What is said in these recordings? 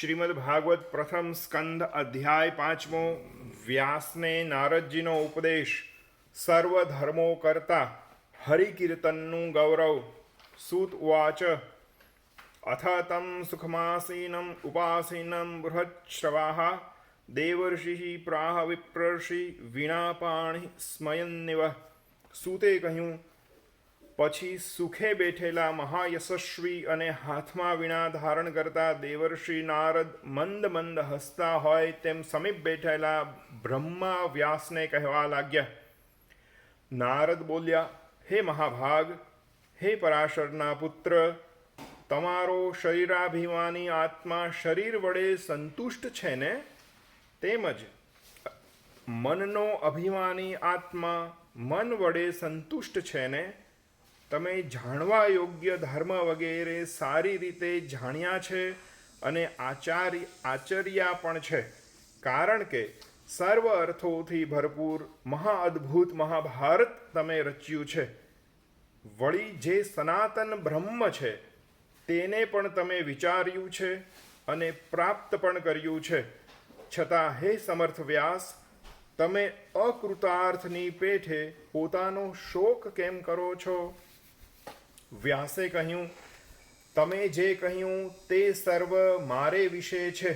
શ્રીમદ ભાગવત પ્રથમ સ્કંદ અધ્યાય પાંચમો વ્યાસને નારદજીનો ઉપદેશ સર્વ ધર્મો કરતા હરિકીર્તનનું ગૌરવ સૂત ઉવાચ, અથ તમ સુખમાસીનમ ઉપાસીનમ બૃહચ્શ્રવાહ દેવર્ષિ પ્રાહ વિપ્રર્ષિ વીણાપાણી સ્મયન્નિવ સૂતે કહ્યું પછી સુખે બેઠેલા મહાયશસ્વી અને હાથમાં વીણા ધારણ કરતા દેવર્ષિ નારદ મંદ મંદ હસતા હોય તેમ સમીપ બેઠેલા બ્રહ્મા વ્યાસને કહેવા લાગ્યા. નારદ બોલ્યા, હે મહાભાગ, હે પરાશરના પુત્ર, તમારો શરીરાભિમાની આત્મા શરીર વડે સંતુષ્ટ છે ને? તેમજ, મનનો અભિમાની આત્મા મન વડે સંતુષ્ટ છે ને? તમે જાણવા યોગ્ય ધર્મ વગેરે સારી રીતે જાણ્યા છે અને આચાર્ય આચર્યા પણ છે. કારણ કે સર્વ અર્થોથી ભરપૂર મહાઅદ્ભુત મહાભારત તમે રચ્યું છે. વળી જે સનાતન બ્રહ્મ છે, તેને પણ તમે વિચાર્યું છે અને પ્રાપ્ત પણ કર્યું છે. છતાં હે સમર્થ વ્યાસ, તમે અકૃતાર્થની પેઠે પોતાનો શોક કેમ કરો છો? વ્યાસે કહ્યું, તમે જે કહ્યું તે સર્વ મારે વિશે છે,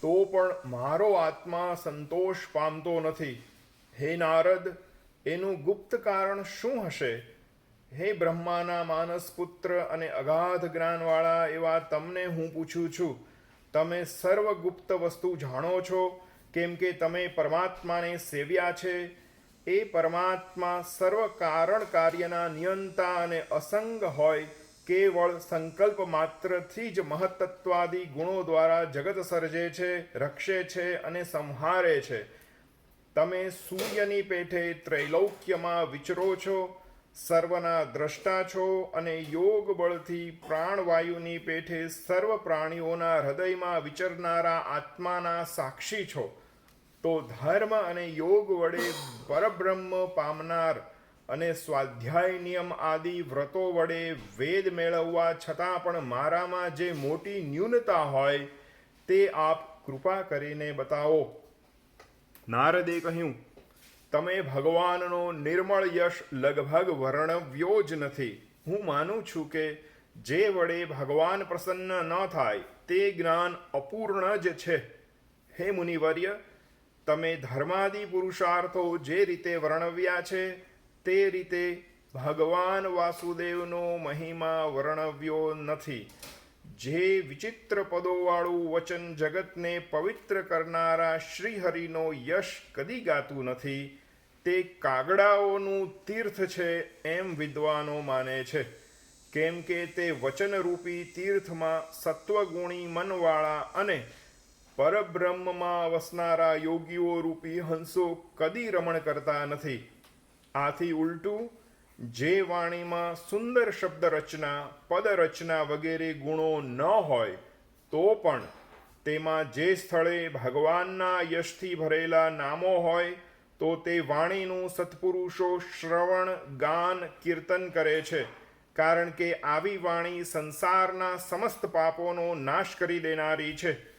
તો પણ મારો આત્મા સંતોષ પામતો નથી. હે નારદ, એનું ગુપ્ત કારણ શું હશે? હે બ્રહ્માના માનસ પુત્ર અને અગાધ જ્ઞાનવાળા એવા તમને હું પૂછું છું. તમે સર્વ ગુપ્ત વસ્તુ જાણો છો, કેમ કે તમે પરમાત્માને સેવ્યા છે એ પરમાત્મા સર્વ કારણ કાર્યના નિયંતા અને અસંગ હોય, કેવળ સંકલ્પ માત્રથી જ મહત્તત્વાદી ગુણો દ્વારા જગત સર્જે છે, રક્ષે છે અને સંહારે છે. તમે સૂર્યની પેઠે ત્રૈલોક્યમાં વિચરો છો, સર્વના દ્રષ્ટા છો અને યોગ બળથી પ્રાણવાયુની પેઠે સર્વ પ્રાણીઓના હૃદયમાં વિચરનારા આત્માના સાક્ષી છો. તો ધર્મ અને યોગ વડે પરબ્રહ્મ પામનાર અને સ્વાધ્યાય નિયમ આદિ વ્રતો વડે વેદ મેળવવા છતાં પણ મારામાં જે મોટી ન્યૂનતા હોય તે આપ કૃપા કરીને બતાવો. નારદે કહ્યું, તમે ભગવાનનો નિર્મળ યશ લગભગ વર્ણવ્યો જ નથી. હું માનું છું કે જે વડે ભગવાન પ્રસન્ન ન થાય, તે જ્ઞાન અપૂર્ણ જ છે. હે મુનિવર્ય તમે ધર્માદિ પુરુષાર્થો જે રીતે વર્ણવ્યા છે, તે રીતે ભગવાન વાસુદેવનો મહિમા વર્ણવ્યો નથી. જે વિચિત્ર પદોવાળું વચન જગતને પવિત્ર કરનારા શ્રીહરિનો યશ કદી ગાતું નથી, તે કાગડાઓનું તીર્થ છે એમ વિદ્વાનો માને છે. કેમ કે તે વચનરૂપી તીર્થમાં સત્વગુણી મનવાળા અને પરબ્રહ્મમાં વસનારા યોગીઓ રૂપી હંસો કદી રમણ કરતા નથી. આથી ઉલટું, જે વાણીમાં સુંદર શબ્દ રચના પદ રચના વગેરે ગુણો ન હોય, તો પણ તેમાં જે સ્થળે ભગવાનના યશથી ભરેલા નામો હોય, તો તે વાણીનું સત્પુરુષો શ્રવણ, ગાન, કીર્તન કરે છે. કારણ કે આવી વાણી સંસારના સમસ્ત પાપોનો નાશ કરી દેનારી છે.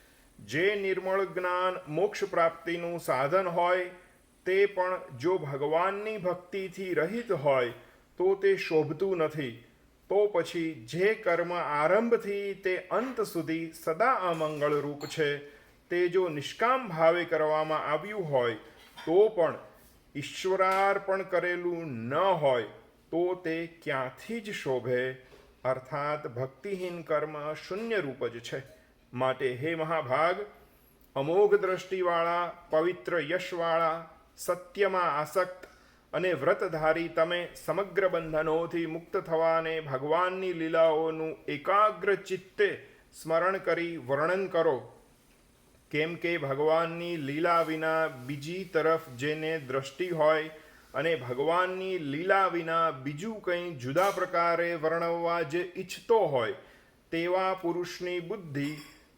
જે નિર્મળ જ્ઞાન મોક્ષ પ્રાપ્તિનું સાધન હોય, તે પણ જો ભગવાનની ભક્તિથી રહિત હોય, તો તે શોભતું નથી. તો પછી જે કર્મ આરંભથી તે અંત સુધી સદા અમંગળરૂપ છે. તે જો નિષ્કામ ભાવે કરવામાં આવ્યું હોય, તો પણ ઈશ્વરાર્પણ કરેલું ન હોય, તો તે ક્યાંથી જ શોભે? અર્થાત ભક્તિહીન કર્મ શૂન્ય રૂપ જ છે. માટે હે મહાભાગ અમોઘ દ્રષ્ટિવાળા પવિત્ર યશવાળા, સત્યમાં આસક્ત અને વ્રતધારી તમે સમગ્ર બંધનોથી મુક્ત થવાને ભગવાનની લીલાઓનું એકાગ્ર ચિત્તે સ્મરણ કરી વર્ણન કરો. કેમ કે ભગવાનની લીલા વિના બીજી તરફ જેને દ્રષ્ટિ હોય અને ભગવાનની લીલા વિના બીજું કંઈ જુદા પ્રકારે વર્ણવવા જે ઈચ્છતો હોય, તેવા પુરુષની બુદ્ધિ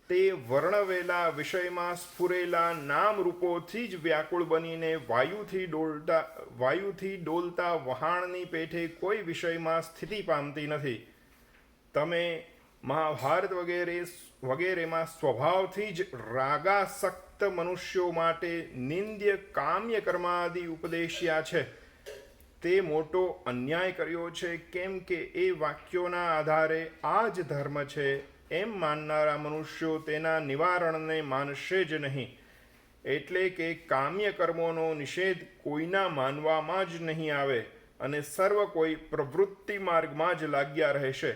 તે વર્ણવેલા વિષયમાં સ્ફુરેલા નામ રૂપોથી જ વ્યાકુળ બનીને વાયુથી ડોલતા વાયુથી ડોલતા વહાણની પેઠે કોઈ વિષયમાં સ્થિતિ પામતી નથી. તમે મહાભારત વગેરે, વગેરેમાં સ્વભાવથી જ રાગાસક્ત મનુષ્યો માટે નિંદ્ય કામ્ય કર્માદિ ઉપદેશ્યા છે. તે મોટો અન્યાય કર્યો છે, કેમ કે એ વાક્યોના આધારે આ જ ધર્મ છે એમ માનનારા મનુષ્યો તેના નિવારણને માનશે જ નહીં. એટલે કે કામ્ય કર્મોનો નિષેધ કોઈના માનવામાં જ નહીં આવે અને સર્વ કોઈ પ્રવૃત્તિ માર્ગમાં જ લાગ્યા રહેશે.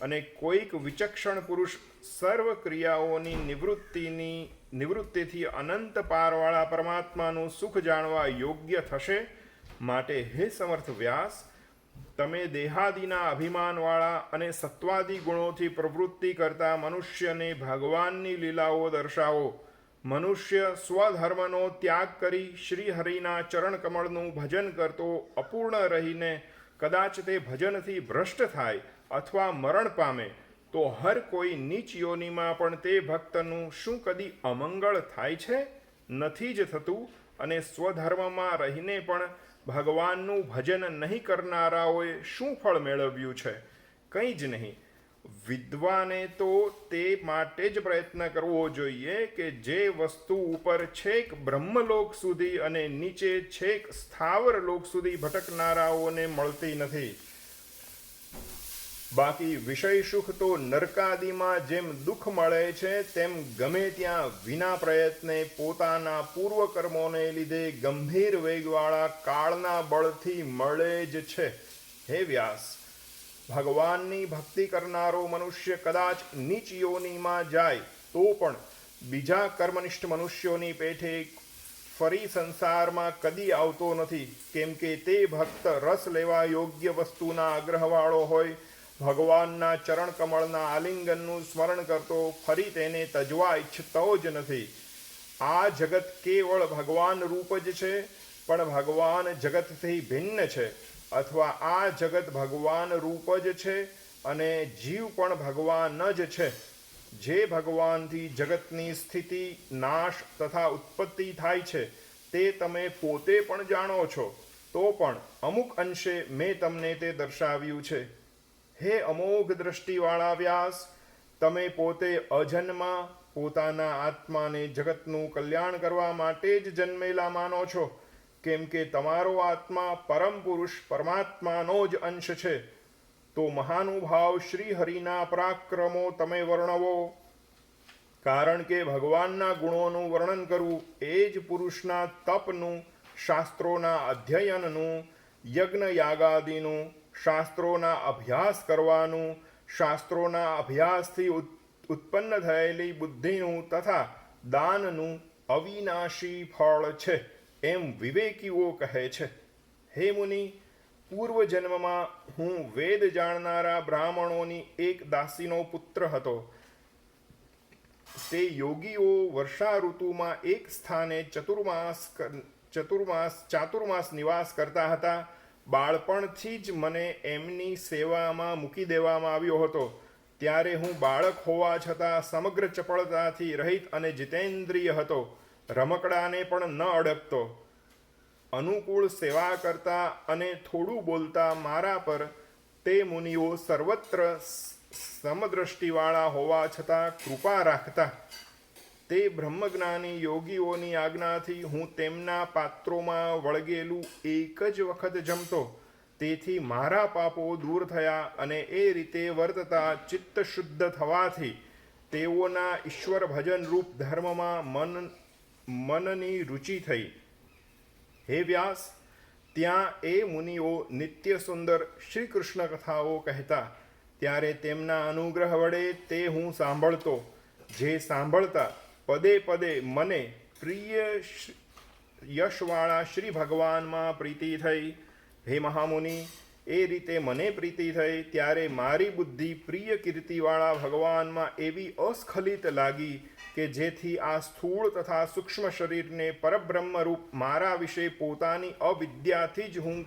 અને કોઈક વિચક્ષણ પુરુષ સર્વ ક્રિયાઓની નિવૃત્તિની, નિવૃત્તિથી અનંત પારવાળા પરમાત્માનું સુખ જાણવા યોગ્ય થશે માટે હે સમર્થ વ્યાસ તમે દેહાદિના અભિમાનવાળા અને સત્વાદી ગુણોથી પ્રવૃત્તિ કરતા મનુષ્યને ભગવાનની લીલાઓ દર્શાવો. મનુષ્ય સ્વધર્મનો ત્યાગ કરી શ્રી હરિના ચરણ ભજન કરતો અપૂર્ણ રહીને કદાચ તે ભજનથી ભ્રષ્ટ થાય અથવા મરણ પામે, તો હર કોઈ નીચ યોનિમાં પણ તે ભક્તનું શું કદી અમંગળ થાય છે? નથી જ થતું અને સ્વધર્મમાં રહીને પણ ભગવાનનું ભજન નહીં કરનારાઓએ શું ફળ મેળવ્યું છે? કંઈ જ નહીં. વિદ્વાને તો તે માટે જ પ્રયત્ન કરવો જોઈએ કે જે વસ્તુ ઉપર છેક બ્રહ્મલોક સુધી અને નીચે છેક સ્થાવર લોક સુધી ભટકનારાઓને મળતી નથી. બાકી વિષય સુખ તો નરકાદિમાં જેમ દુઃખ મળે છે, તેમ ગમે ત્યાં વિના પ્રયત્ને પોતાના પૂર્વ કર્મોને લીધે ગંભીર વેગવાળા કાળના બળથી મળે જ છે. હે વ્યાસ, ભગવાનની ભક્તિ કરનારો મનુષ્ય કદાચ નીચ યોનીમાં જાય, તો પણ બીજા કર્મનિષ્ઠ મનુષ્યોની પેઠે ફરી સંસારમાં કદી આવતો નથી. કેમ કે તે ભક્ત રસ લેવા યોગ્ય વસ્તુના આગ્રહવાળો હોય ભગવાનના ચરણ કમળના આલિંગનનું સ્મરણ કરતો ફરી તેને તજવા ઈચ્છતો જ નથી. આ જગત કેવળ ભગવાન રૂપ જ છે, પણ ભગવાન જગતથી ભિન્ન છે. અથવા આ જગત ભગવાન રૂપ જ છે અને જીવ પણ ભગવાન જ છે. જે ભગવાનથી જગતની સ્થિતિ, નાશ તથા ઉત્પત્તિ થાય છે, તે તમે પોતે પણ જાણો છો. તો પણ અમુક અંશે મેં તમને તે દર્શાવ્યું છે. હે અમોઘ દ્રષ્ટિવાળા વ્યાસ, તમે પોતે અજન્મા પોતાના આત્માને જગતનું કલ્યાણ કરવા માટે જ જન્મેલા માનો છો, કેમ કે તમારો આત્મા પરમ પુરુષ પરમાત્માનો જ અંશ છે. તો મહાનુભાવ શ્રી હરિના પરાક્રમો તમે વર્ણવો. કારણ કે ભગવાનના ગુણોનું વર્ણન કરવું એ જ પુરુષના તપનું, શાસ્ત્રોના અધ્યયનનું યજ્ઞ યાગાદિનું શાસ્ત્રોના અભ્યાસ કરવાનું, શાસ્ત્રોના અભ્યાસથી ઉત્પન્ન થયેલી બુદ્ધિનું તથા દાનનું અવિનાશી ફળ છે, એમ વિવેકીઓ કહે છે. હે મુનિ પૂર્વ જન્મમાં હું વેદ જાણનારા બ્રાહ્મણોની એક દાસીનો પુત્ર હતો. તે યોગીઓ વર્ષા ઋતુમાં એક સ્થાને ચતુર્માસ ચતુર્માસ, ચાતુર્માસ નિવાસ કરતા હતા. બાળપણથી જ મને એમની સેવામાં મૂકી દેવામાં આવ્યો હતો. ત્યારે હું બાળક હોવા છતાં સમગ્ર ચપળતાથી રહિત અને જીતેન્દ્રિય હતો. રમકડાને પણ ન અડકતો અનુકૂળ સેવા કરતા અને થોડું બોલતા મારા પર તે મુનિઓ સર્વત્ર સમદ્રષ્ટિવાળા હોવા છતાં કૃપા રાખતા. તે બ્રહ્મજ્ઞાની યોગીઓની આજ્ઞાથી હું તેમના પાત્રોમાં વળગેલું એક જ વખત જમતો. તેથી મારા પાપો દૂર થયા અને એ રીતે વર્તતા ચિત્ત શુદ્ધ થવાથી તેઓના ઈશ્વર ભજન રૂપ ધર્મમાં મન, મનની રુચિ થઈ. હે વ્યાસ, ત્યાં એ મુનિઓ નિત્ય સુંદર શ્રી કૃષ્ણ કથાઓ કહેતા. ત્યારે તેમના અનુગ્રહ વડે તે હું સાંભળતો. જે સાંભળતા પદે પદે મને પ્રિય યશવાળા શ્રી ભગવાનમાં પ્રીતિ થઈ. હે મહામુનિ, એ રીતે મને પ્રીતિ થઈ, ત્યારે મારી બુદ્ધિ પ્રિય કીર્તિવાળા ભગવાનમાં એવી અસ્ખલિત લાગી કે જેથી આ સ્થૂળ તથા સૂક્ષ્મ શરીરને પરબ્રહ્મરૂપ મારા વિશે પોતાની અવિદ્યાથી જ હું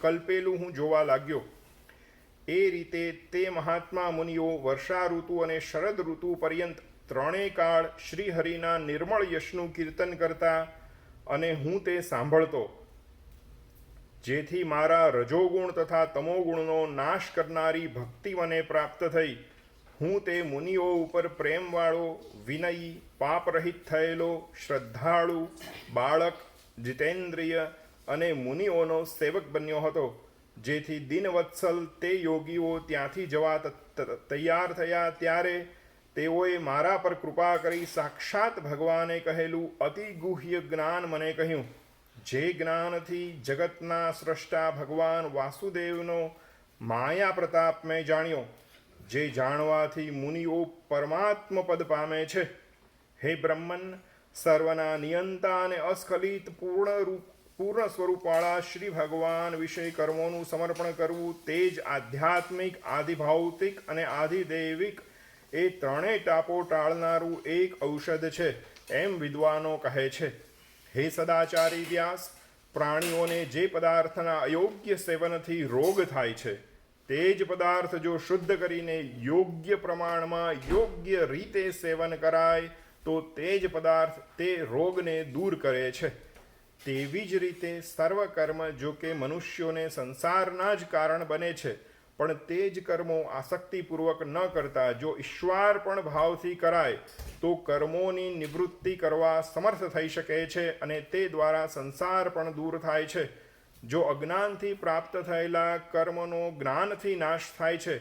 કલ્પેલું હું જોવા લાગ્યો. એ રીતે તે મહાત્મા મુનિઓ વર્ષા ઋતુ અને શરદ ઋતુ પર્યંત ત્રણેય કાળ શ્રી હરિના નિર્મળ યશનું કીર્તન કરતા અને હું તે સાંભળતો. જેથી મારા રજોગુણ તથા તમોગુણનો નાશ કરનારી ભક્તિ મને પ્રાપ્ત થઈ. હું તે મુનિઓ ઉપર પ્રેમવાળો, વિનયી, પાપરહિત થયેલો, શ્રદ્ધાળુ, બાળક, જીતેન્દ્રિય અને મુનિઓનો સેવક બન્યો હતો. જેથી દિનવત્સલ તે યોગીઓ ત્યાંથી જવા તૈયાર થયા ત્યારે તેઓએ મારા પર કૃપા કરી સાક્ષાત ભગવાને કહેલું અતિ ગુહ્ય જ્ઞાન મને કહ્યું. જે જ્ઞાનથી જગતના સ્રષ્ટા ભગવાન વાસુદેવનો માયા પ્રતાપ મેં જાણ્યો, જે જાણવાથી મુનિઓ પરમાત્મ પદ પામે છે. હે બ્રહ્મન, સર્વના નિયંતા અને અસ્ખલિત પૂર્ણ રૂપ, પૂર્ણ સ્વરૂપવાળા શ્રી ભગવાન વિષય કર્મોનું સમર્પણ કરવું તે જ આધ્યાત્મિક આધિભૌતિક અને આધિદૈવિક એ ત્રણેય ટાપો ટાળનારું એક ઔષધ છે, એમ વિદ્વાનો કહે છે. હે સદાચારી વ્યાસ, પ્રાણીઓને જે પદાર્થના અયોગ્ય સેવનથી રોગ થાય છે, તે જ પદાર્થ જો શુદ્ધ કરીને યોગ્ય પ્રમાણમાં યોગ્ય રીતે સેવન કરાય, તો તે જ પદાર્થ તે રોગને દૂર કરે છે. તેવી જ રીતે સર્વ કર્મ જો કે મનુષ્યોને સંસારના જ કારણ બને છે પણ તે જ કર્મો આસક્તિપૂર્વક ન કરતા. જો ઈશ્વાર્પણ ભાવથી કરાય, તો કર્મોની નિવૃત્તિ કરવા સમર્થ થઈ શકે છે અને તે દ્વારા સંસાર પણ દૂર થાય છે. જો અજ્ઞાનથી પ્રાપ્ત થયેલા કર્મનો જ્ઞાનથી નાશ થાય છે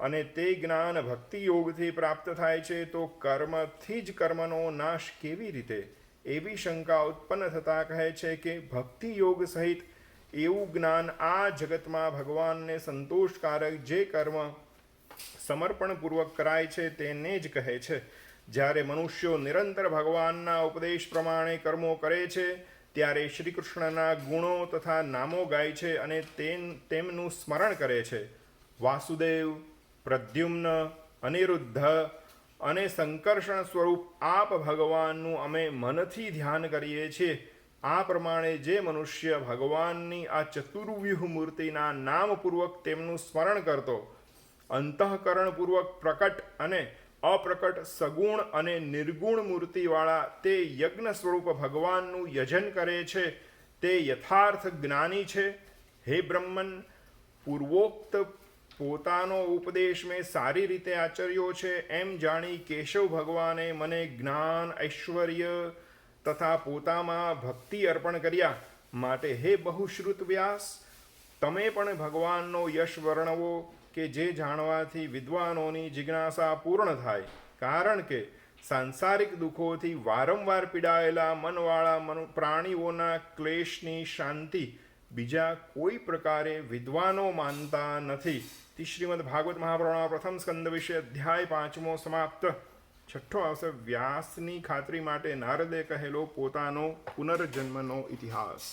અને તે જ્ઞાન ભક્તિ યોગથી પ્રાપ્ત થાય છે, તો કર્મથી જ કર્મનો નાશ કેવી રીતે? એવી શંકા ઉત્પન્ન થતાં કહે છે કે ભક્તિ યોગ સહિત એવું જ્ઞાન આ જગતમાં ભગવાનને સંતોષકારક જે કર્મ સમર્પણપૂર્વક કરાય છે તેને જ કહે છે. જ્યારે મનુષ્યો નિરંતર ભગવાનના ઉપદેશ પ્રમાણે કર્મો કરે છે, ત્યારે શ્રી કૃષ્ણના ગુણો તથા નામો ગાય છે અને તેમનું સ્મરણ કરે છે. વાસુદેવ, પ્રદ્યુમ્ન, અનિરુદ્ધ અને સંકર્ષણ સ્વરૂપ આપ ભગવાનનું અમે મનથી ધ્યાન કરીએ છીએ. આ પ્રમાણે જે મનુષ્ય ભગવાનની આ ચતુર્વ્યુહ મૂર્તિના નામપૂર્વક તેમનું સ્મરણ કરતો, અંતઃકરણપૂર્વક પ્રકટ અને અપ્રકટ સગુણ અને નિર્ગુણ મૂર્તિવાળા તે યજ્ઞ સ્વરૂપ ભગવાનનું યજન કરે છે, તે યથાર્થ જ્ઞાની છે. હે બ્રહ્મન, પૂર્વોક્ત પોતાનો ઉપદેશ મેં સારી રીતે આચર્યો છે, એમ જાણી કેશવ ભગવાને મને જ્ઞાન ઐશ્વર્ય તથા પોતામાં ભક્તિ અર્પણ કર્યા માટે હે બહુશ્રુત વ્યાસ, તમે પણ ભગવાનનો યશ વર્ણવો કે જે જાણવાથી વિદ્વાનોની જિજ્ઞાસા પૂર્ણ થાય. કારણ કે સાંસારિક દુઃખોથી વારંવાર પીડાયેલા મનવાળા મન પ્રાણીઓના ક્લેશની શાંતિ બીજા કોઈ પ્રકારે વિદ્વાનો માનતા નથી. શ્રીમદ ભાગવત મહાપુરાણના પ્રથમ સ્કંદ વિશે અધ્યાય પાંચમો સમાપ્ત. છઠ્ઠો આવશે વ્યાસની ખાતરી માટે નારદે કહેલો પોતાનો પુનર્જન્મનો ઇતિહાસ.